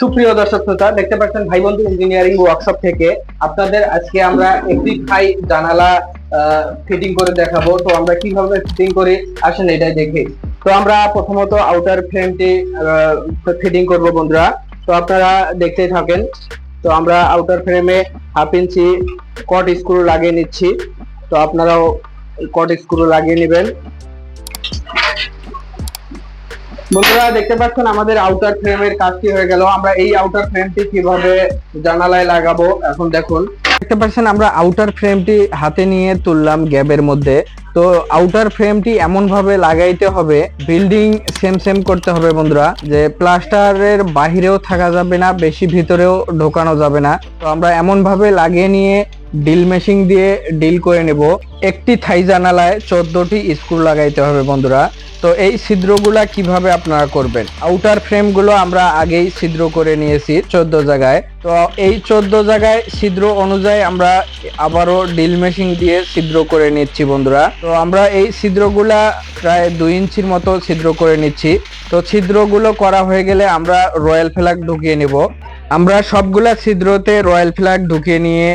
সুপ্রিয় দর্শক শ্রোতা, দেখতে পাচ্ছেন ভাই বন্ধু ইঞ্জিনিয়ারিং ওয়ার্কশপ থেকে আপনাদের আজকে আমরা একটি ভাই জানালা ফিটিং করে দেখাবো। তো আমরা কীভাবে ফিটিং করি, আসেন এটাই দেখি। তো আমরা প্রথমত আউটার ফ্রেমটি ফিটিং করব বন্ধুরা। তো আপনারা দেখতেই থাকেন, তো আমরা আউটার ফ্রেমে হাফ ইঞ্চি কট স্ক্রু লাগিয়ে নিচ্ছি। তো আপনারাও কট স্ক্রু লাগিয়ে নেবেন। বন্ধুরা, দেখতে পাচ্ছেন আমাদের আউটার ফ্রেমের কাজটি হয়ে গেল? আমরা এই আউটার ফ্রেমটি কীভাবে জানালায় লাগাবো? এখন দেখুন। দেখতে পাচ্ছেন আমরা আউটার ফ্রেমটি হাতে নিয়ে তুললাম গ্যাবের মধ্যে। তো আউটার ফ্রেমটি এমন ভাবে লাগাইতে হবে বিল্ডিং সেম সেম করতে হবে বন্ধুরা, যে প্লাস্টারের বাহিরেও থাকা যাবে না, বেশি ভিতরেও ঢোকানো যাবে না। তো আমরা এমন ভাবে লাগিয়ে নিয়ে ডিল মেশিন দিয়ে ডিল করে নেব। একটি থাই জানালায় চোদ্দটি স্ক্রু লাগাইতে হবে বন্ধুরা। তো এই ছিদ্রগুলা কীভাবে আপনারা করবেন? আউটার ফ্রেমগুলো আমরা আগেই ছিদ্র করে নিয়েছি চোদ্দ জায়গায়। তো এই চোদ্দ জায়গায় ছিদ্র অনুযায়ী আমরা আবারও ডিল মেশিন দিয়ে ছিদ্র করে নিচ্ছি বন্ধুরা। তো আমরা এই ছিদ্রগুলা প্রায় দুই ইঞ্চির মতো ছিদ্র করে নিচ্ছি। তো ছিদ্রগুলো করা হয়ে গেলে আমরা রয়্যাল ফ্ল্যাগ ঢুকিয়ে নেব। আমরা সবগুলা ছিদ্রতে রয়্যাল ফ্ল্যাগ ঢুকিয়ে নিয়ে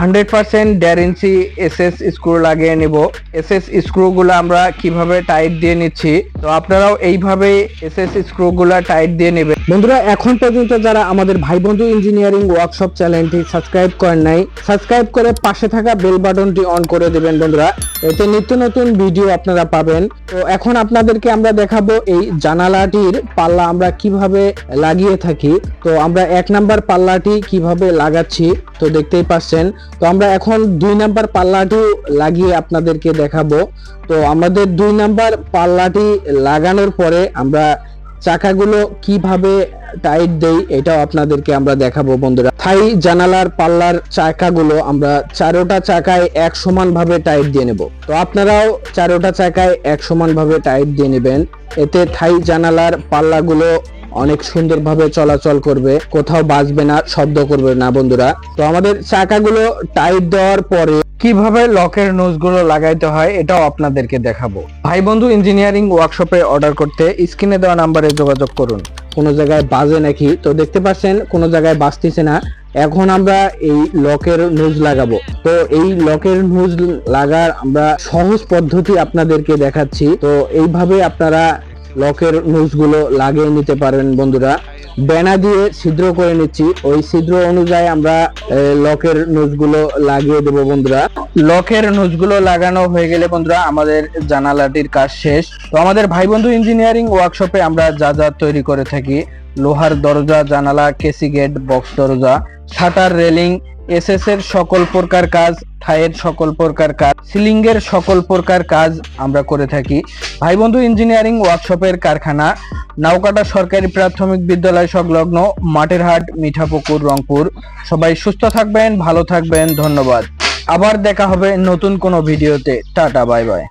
hundred percent inch S S screw লাগিয়ে নিব। এস এস স্ক্রুগুলো আমরা কীভাবে টাইট দিয়ে নিচ্ছি? তো আপনারাও এইভাবে এস এস স্ক্রুগুলা টাইট দিয়ে নেবেন। বন্ধুরা, এখন পর্যন্ত যারা আমাদের ভাই বন্ধু ইঞ্জিনিয়ারিং ওয়ার্কশপ চ্যানেলটি সাবস্ক্রাইব করেন নাই সাবস্ক্রাইব করে পাশে থাকা বেল বাটনটি অন করে দেবেন বন্ধুরা। এতে নিত্য নতুন ভিডিও আপনারা পাবেন। তো এখন আপনাদেরকে আমরা দেখাবো এই জানালাটির পাল্লা আমরা কীভাবে লাগিয়ে থাকি। তো আমরা এক নাম্বার পাল্লাটি কীভাবে লাগাচ্ছি তো দেখতেই পাচ্ছেন। তো আমরা এখন দুই নাম্বার পাল্লাটি লাগিয়ে আপনাদেরকে দেখাবো। তো আমাদের দুই নাম্বার পাল্লাটি লাগানোর পরে আমরা চাকাগুলো কীভাবে টাইট দেই এটাও আপনাদেরকে আমরা দেখাবো বন্ধুরা। থাই জানালার পাল্লার চাকাগুলো আমরা চারোটা চাকায় এক সমান ভাবে টাইট দিয়ে নেব। তো আপনারাও চারোটা চাকায় এক সমান ভাবে টাইট দিয়ে নেবেন। এতে থাই জানালার পাল্লাগুলো অনেক সুন্দরভাবে চলাচল করবে, কোথাও বাজবে না, শব্দ করবে না বন্ধুরা। তো আমাদের চাকাগুলো টাইট দেওয়ার পরে কীভাবে লকের নোজগুলো লাগাইতে হয় এটাও আপনাদেরকে দেখাবো। ভাই বন্ধু ইঞ্জিনিয়ারিং ওয়ার্কশপে অর্ডার করতে স্ক্রিনে দেওয়া নাম্বারে যোগাযোগ করুন। কোনো জায়গায় বাজে নাকি? তো দেখতে পাচ্ছেন, কোনো জায়গায় বাজতেছে না। এখন আমরা এই লকের নোজ লাগাবো। তো এই লকের নোজ লাগার আমরা সহজ পদ্ধতি আপনাদেরকে দেখাচ্ছি। তো এইভাবে আপনারা লকের নোজগুলো লাগিয়ে নিতে পারেন বন্ধুরা। বেনা দিয়ে ছিদ্র করে নিচ্ছি। ওই ছিদ্র অনুযায়ী আমরা লকের নোজগুলো লাগিয়ে দেবো বন্ধুরা। লকের নোজগুলো লাগানো হয়ে গেলে বন্ধুরা, আমাদের জানালাটির কাজ শেষ। তো আমাদের ভাই বন্ধু ইঞ্জিনিয়ারিং ওয়ার্কশপে আমরা যা যা তৈরি করে থাকি, লোহার দরজা, জানালা, কেসি গেট, বক্স দরজা, শাটার, রেলিং এসএস এর সকল প্রকার কাজ থায়ের সকল প্রকার কাজ সিলিংয়ের সকল প্রকার কাজ আমরা করে থাকি। ভাই বন্ধু, ইঞ্জিনিয়ারিং ওয়ার্কশপের কারখানা, নাওকাটা সরকারি প্রাথমিক বিদ্যালয় সংলগ্ন মাঠের হাট মিঠাপুকুর, রংপুর। সবাই সুস্থ থাকবেন, ভালো থাকবেন, ধন্যবাদ। আবার দেখা হবে নতুন কোনো ভিডিওতে। Tata, bye bye.